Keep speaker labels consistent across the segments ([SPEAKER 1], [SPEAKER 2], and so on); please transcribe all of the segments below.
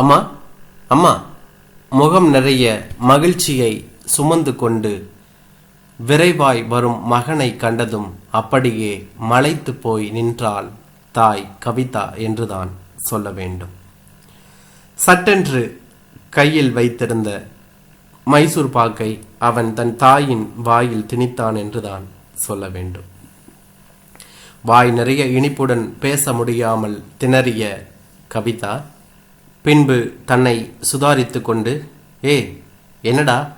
[SPEAKER 1] அம்மா அம்மா முகம் நிறைய மகிழ்ச்சியை சுமந்து கொண்டு விரைவாய் வரும் மகனை கண்டதும் அப்படியே மலைத்து போய் நின்றாள் தாய் கவிதா என்றுதான் சொல்ல வேண்டும். சட்டென்று கையில் வைத்திருந்த மைசூர் பாக்கை அவன் தன் தாயின் வாயில் திணித்தான் என்றுதான் சொல்ல வேண்டும். வாய் நிறைய இனிப்புடன் பேச முடியாமல் திணறிய கவிதா பின்பு தன்னை சுதாரித்து கொண்டு ஏ என்னடா?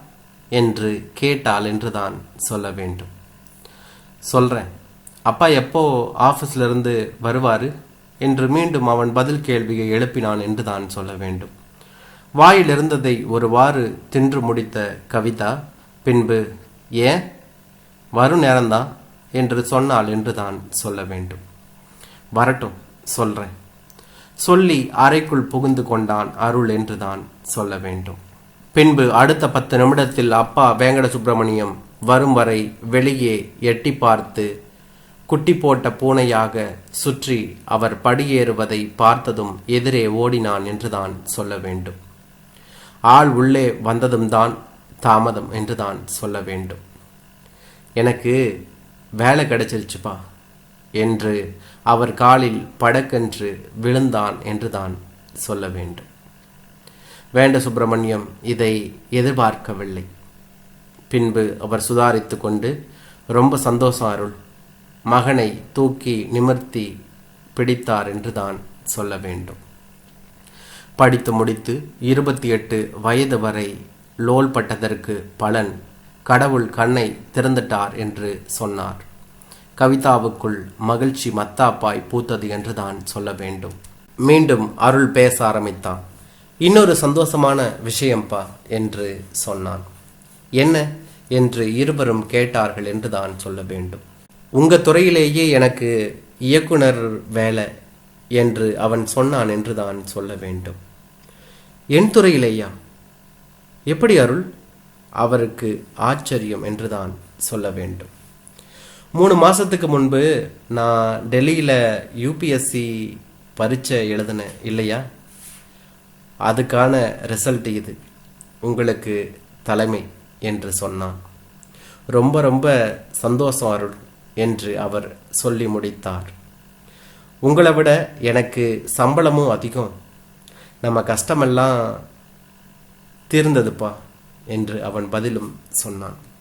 [SPEAKER 1] என்று கேட்டாள் என்றுதான் சொல்ல வேண்டும். சொல்கிறேன் அப்பா எப்போ ஆபீஸ்ல இருந்து என்று மீண்டும் அவன் பதில் கேள்வியை எழுப்பினான் என்றுதான் சொல்ல வேண்டும். வாயில் இருந்ததை ஒருவாறு தின்று முடித்த கவிதா பின்பு ஏன் வரும் நேரம்தான்? என்று சொன்னாள் என்றுதான் சொல்ல வேண்டும். வரட்டும் சொல்கிறேன் சொல்லி அறைக்குள் புகுந்து கொண்டான் அருள் என்றுதான் சொல்ல வேண்டும். பின்பு அடுத்த பத்து நிமிடத்தில் அப்பா வேங்கட சுப்பிரமணியம் வரும் வரை வெளியே எட்டி பார்த்து குட்டி போட்ட பூனையாக சுற்றி அவர் படியேறுவதை பார்த்ததும் எதிரே ஓடினான் என்றுதான் சொல்ல வேண்டும். ஆள் உள்ளே வந்ததும் தான் தாமதம் என்றுதான் சொல்ல வேண்டும். எனக்கு வேலை கிடைச்சிருச்சுப்பா என்று அவர் காலில் படக்கென்று விழுந்தான் என்றுதான் சொல்ல வேண்டும். வேண்ட சுப்பிரமணியம் இதை எதிர்பார்க்கவில்லை. பின்பு அவர் சுதாரித்து கொண்டு ரொம்ப சந்தோஷம் அருள். மகனை தூக்கி நிமிர்த்தி பிடித்தார் என்றுதான் சொல்ல வேண்டும் படித்து முடித்து இருபத்தி எட்டு வயது வரை லோல் பட்டதற்கு பலன் கடவுள் கண்ணை திறந்துட்டார் என்று சொன்னார். கவிதாவுக்குள் மகிழ்ச்சி மத்தாப்பாய் பூத்தது என்றுதான் சொல்ல வேண்டும். மீண்டும் அருள் பேச ஆரம்பித்தான். இன்னொரு சந்தோஷமான விஷயம்பா என்று சொன்னான். என்ன என்று இருவரும் கேட்டார்கள் என்றுதான் சொல்ல வேண்டும். உங்க துறையிலேயே எனக்கு இயக்குனர் வேலை என்று அவன் சொன்னான் என்றுதான் சொல்ல வேண்டும். என் துறையிலேயா? எப்படி அருள்? அவருக்கு ஆச்சரியம் என்றுதான் சொல்ல வேண்டும். மூணு மாதத்துக்கு முன்பு நான் டெல்லியில் யூபிஎஸ்சி பரீட்சை எழுதினேன் இல்லையா? அதுக்கான ரிசல்ட் இது. உங்களுக்கு தலைமை என்று சொன்னான். ரொம்ப ரொம்ப சந்தோஷம் அருள் என்று அவர் சொல்லி முடித்தார். உங்களை விட எனக்கு சம்பளமும் அதிகம். நம்ம கஷ்டமெல்லாம் தீர்ந்ததுப்பா என்று அவன் பதிலும் சொன்னான்.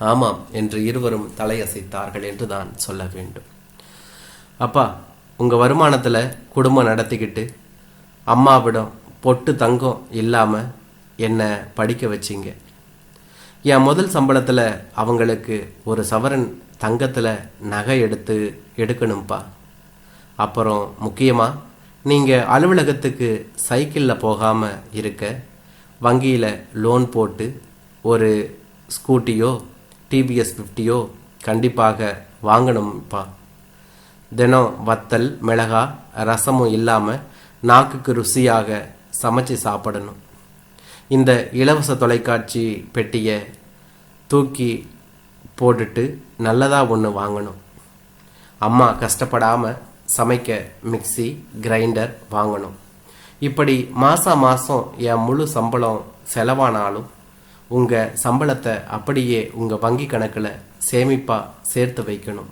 [SPEAKER 1] ஆமாம் என்று இருவரும் தலையசைத்தார்கள் என்றுதான் சொல்ல வேண்டும். அப்பா உங்கள் வருமானத்தில் குடும்பம் நடத்திக்கிட்டு அம்மாவிடம் பொட்டு தங்கம் இல்லாமல் என்னை படிக்க வச்சிங்க? என் முதல் சம்பளத்தில் அவங்களுக்கு ஒரு சவரன் தங்கத்தில் நகை எடுத்து எடுக்கணும்ப்பா அப்புறம் முக்கியமாக நீங்கள் அலுவலகத்துக்கு சைக்கிளில் போகாமல் இருக்க வங்கியில் லோன் போட்டு ஒரு ஸ்கூட்டியோ டிவிஎஸ் ஃபிஃப்டியோ கண்டிப்பாக வாங்கணும்ப்பா தினம் வத்தல் மிளகா ரசமும் இல்லாமல் நாக்குக்கு ருசியாக சமைச்சு சாப்பிடணும். இந்த இலவச தொலைக்காட்சி பெட்டியை தூக்கி போட்டுட்டு நல்லதாக ஒன்று வாங்கணும். அம்மா கஷ்டப்படாமல் சமைக்க மிக்ஸி கிரைண்டர் வாங்கணும். இப்படி மாதம் மாதம் என் முழு சம்பளம் செலவானாலும் உங்கள் சம்பளத்தை அப்படியே உங்கள் வங்கி கணக்கில் சேமிப்பாக சேர்த்து வைக்கணும்.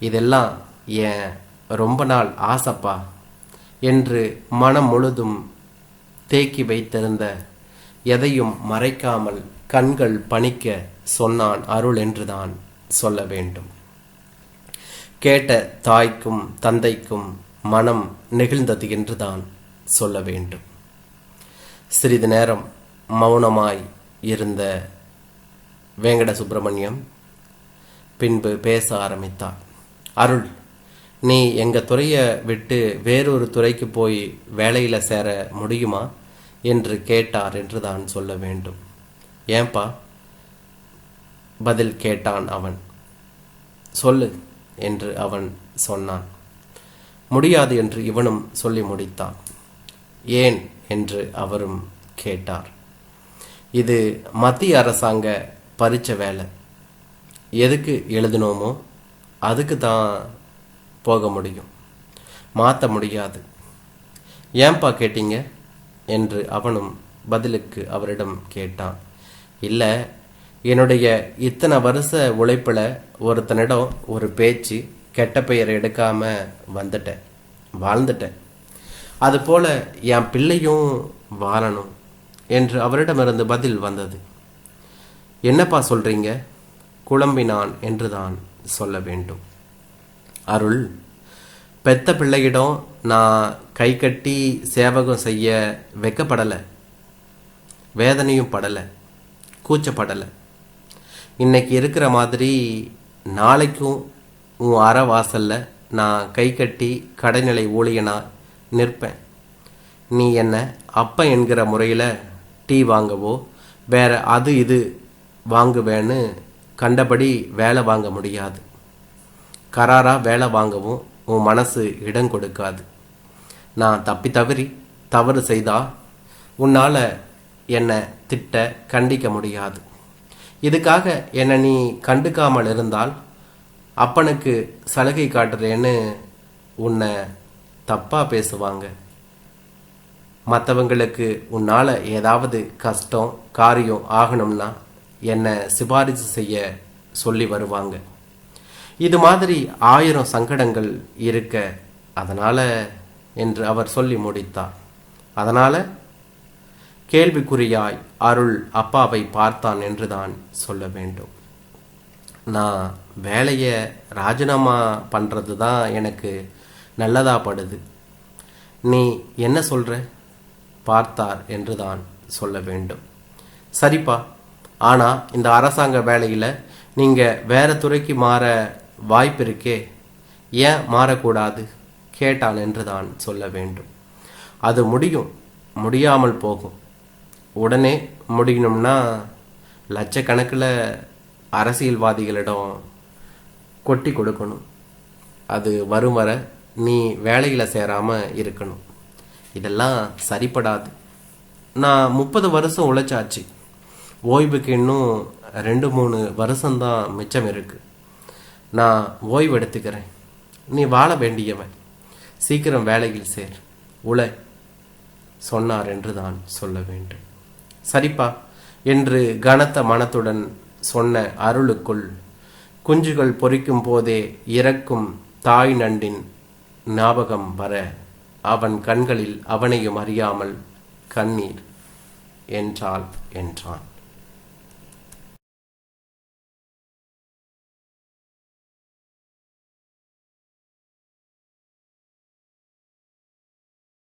[SPEAKER 1] இதெல்லாம் ஏன் ரொம்ப நாள் ஆசைப்பா? என்று மனம் முழுதும் தேக்கி வைத்திருந்த எதையும் மறைக்காமல் கண்கள் பணிக்க சொன்னான் அருள் என்றுதான் சொல்ல வேண்டும். கேட்ட தாய்க்கும் தந்தைக்கும் மனம் நெகிழ்ந்தது என்றுதான் சொல்ல வேண்டும். சிறிது நேரம் மௌனமாய் இருந்த வேங்கட சுப்பிரமணியம் பின்பு பேச ஆரம்பித்தார். அருள் நீ எங்கள் துறையை விட்டு வேறொரு துறைக்கு போய் வேலையில் சேர முடியுமா? என்று கேட்டார் என்று தான் சொல்ல வேண்டும். ஏன்பா? பதில் கேட்டான் அவன். சொல்லு என்று அவன் சொன்னான். முடியாது என்று இவனும் சொல்லி முடித்தான். ஏன்? என்று அவரும் கேட்டார். இது மத்திய அரசாங்க பறிச்ச வேலை. எதுக்கு எழுதினோமோ அதுக்கு தான் போக முடியும். மாற்ற முடியாது. ஏன்பா கேட்டீங்க? என்று அவனும் பதிலுக்கு அவரிடம் கேட்டான். இல்லை என்னுடைய இத்தனை வருஷ உழைப்பில் ஒருத்தனிடம் ஒரு பேச்சு கெட்ட பெயர் எடுக்காம வந்துட்டேன். வாழ்ந்துட்டேன். அதுபோல் என் பிள்ளையும் வாழணும். என்று அவரிடமிருந்து பதில் வந்தது. என்னப்பா சொல்றீங்க? குழம்பினான் என்றுதான் சொல்ல வேண்டும். அருள் பெத்த பிள்ளையிடம் நான் கை கட்டி சேவகம் செய்ய வெக்கப்படலை. வேதனையும் படலை. கூச்சப்படலை. இன்னைக்கு இருக்கிற மாதிரி நாளைக்கும் உன் அற வாசலில் நான் கை கட்டி கடைநிலை ஊழியனாக நிற்பேன். நீ என்ன அப்ப என்கிற முறையில் டீ வாங்கவோ வேற அது இது வாங்குவேன்னு கண்டபடி வேலை வாங்க முடியாது. கராராக வேலை வாங்கவும் உன் மனசு இடம் கொடுக்காது. நான் தப்பி தவறி தவறு செய்தா உன்னால் என்னை திட்ட கண்டிக்க முடியாது. இதுக்காக என்னை நீ கண்டுக்காமல் இருந்தால் அப்பனுக்கு சலுகை காட்டுறேன்னு உன்னை தப்பாக பேசுவாங்க. மற்றவங்களுக்கு உன்னால் ஏதாவது கஷ்டம் காரியம் ஆகணும்னா என்னை சிபாரிசு செய்ய சொல்லி வருவாங்க. இது மாதிரி ஆயிரம் சங்கடங்கள் இருக்க அதனால் என்று அவர் சொல்லி முடித்தார். அதனால் கேள்விக்குறியாய் அருள் அப்பாவை பார்த்தான் என்றுதான் சொல்ல வேண்டும். நான் வேலையை ராஜினாமா பண்ணுறது தான் எனக்கு நல்லதாகப்படுது படுது. நீ என்ன சொல்கிற பார்த்தார் என்றுதான் சொல்ல வேண்டும். சரிப்பா ஆனால் இந்த அரசாங்க வேலையில் நீங்கள் வேறு துறைக்கு மாற வாய்ப்பு இருக்கே. ஏன் மாறக்கூடாது? கேட்டான் என்றுதான் சொல்ல வேண்டும். அது முடியும் முடியாமல் போகும். உடனே முடியணும்னா லட்சக்கணக்கில் அரசியல்வாதிகளிடம் கொட்டி கொடுக்கணும். அது வரும் வர நீ வேலையில் சேராமல் இருக்கணும். இதெல்லாம் சரிப்படாது. நான் முப்பது வருஷம் உழைச்சாச்சு. ஓய்வுக்கு இன்னும் ரெண்டு மூணு வருஷம்தான் மிச்சம் இருக்கு. நான் ஓய்வு எடுத்துக்கிறேன். நீ வாழ வேண்டியவன். சீக்கிரம் வேலையில் சேர். உழை. சொன்னார் என்று தான் சொல்ல வேண்டும். சரிப்பா. என்று கனத்த மனத்துடன் சொன்ன அருளுக்குள் குஞ்சுகள் பொறிக்கும் போதே இறக்கும் தாய் நண்டின் ஞாபகம் வர அவன் கண்களில் அவனையும் அறியாமல் கண்ணீர் என்றாள் என்றான்.